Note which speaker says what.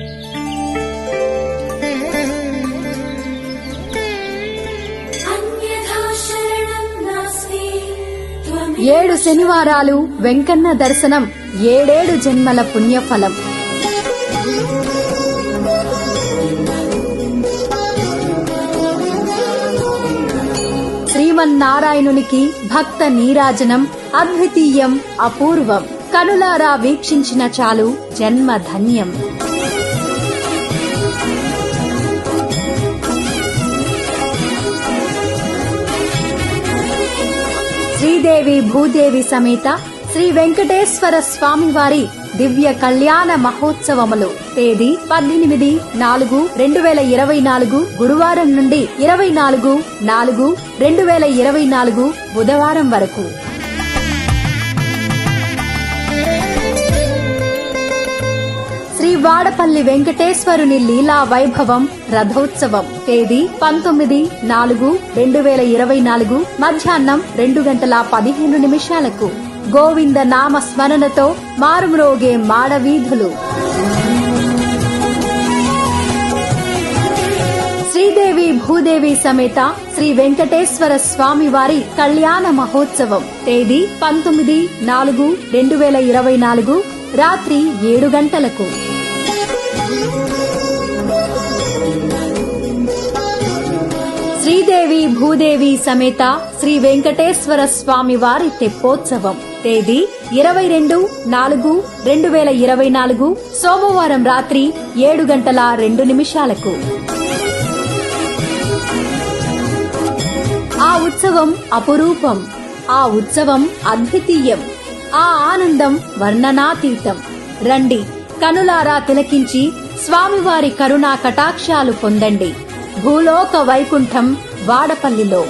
Speaker 1: ఏడు శనివారాలు వెంకన్న దర్శనం ఏడేడు జన్మల పుణ్యఫలం. శ్రీమన్నారాయణునికి భక్త నీరాజనం అద్వితీయం అపూర్వం. కనులారా వీక్షించిన చాలు జన్మ ధన్యం శ్రీదేవి భూదేవి సమేత శ్రీ వెంకటేశ్వర స్వామి వారి దివ్య కళ్యాణ మహోత్సవములు. తేదీ పద్దెనిమిది నాలుగు రెండు వేల ఇరవై నాలుగు గురువారం నుండి ఇరవై నాలుగు నాలుగు రెండు వేల ఇరవై నాలుగు బుధవారం వరకు. వాడపల్లి వెంకటేశ్వరుని లీలా వైభవం రథోత్సవం. తేదీ పంతొమ్మిది నాలుగు రెండు వేల ఇరవై నాలుగు మధ్యాహ్నం రెండు గంటల పదిహేను నిమిషాలకు. గోవింద నామ స్మరణతో మారుమ్రోగే మాడవీధులు. శ్రీదేవి భూదేవి సమేత శ్రీ వెంకటేశ్వర స్వామి వారి కళ్యాణ మహోత్సవం. తేదీ పంతొమ్మిది నాలుగు రెండు వేల ఇరవై నాలుగు రాత్రి ఏడు గంటలకు. శ్రీదేవి భూదేవి సమేత శ్రీ వెంకటేశ్వర స్వామి వారి తెప్పోత్సవం. తేదీ ఇరవై రెండు నాలుగు రెండు వేల ఇరవై నాలుగు సోమవారం రాత్రి ఏడు గంటల రెండు నిమిషాలకు. ఆ ఉత్సవం అపురూపం. ఆ ఉత్సవం అద్వితీయం. ఆ ఆనందం వర్ణనాతీతం. రండి. కనులారా తిలకించి స్వామివారి కరుణా కటాక్షాలు పొందండి. భూలోక వైకుంఠం వాడపల్లిలో.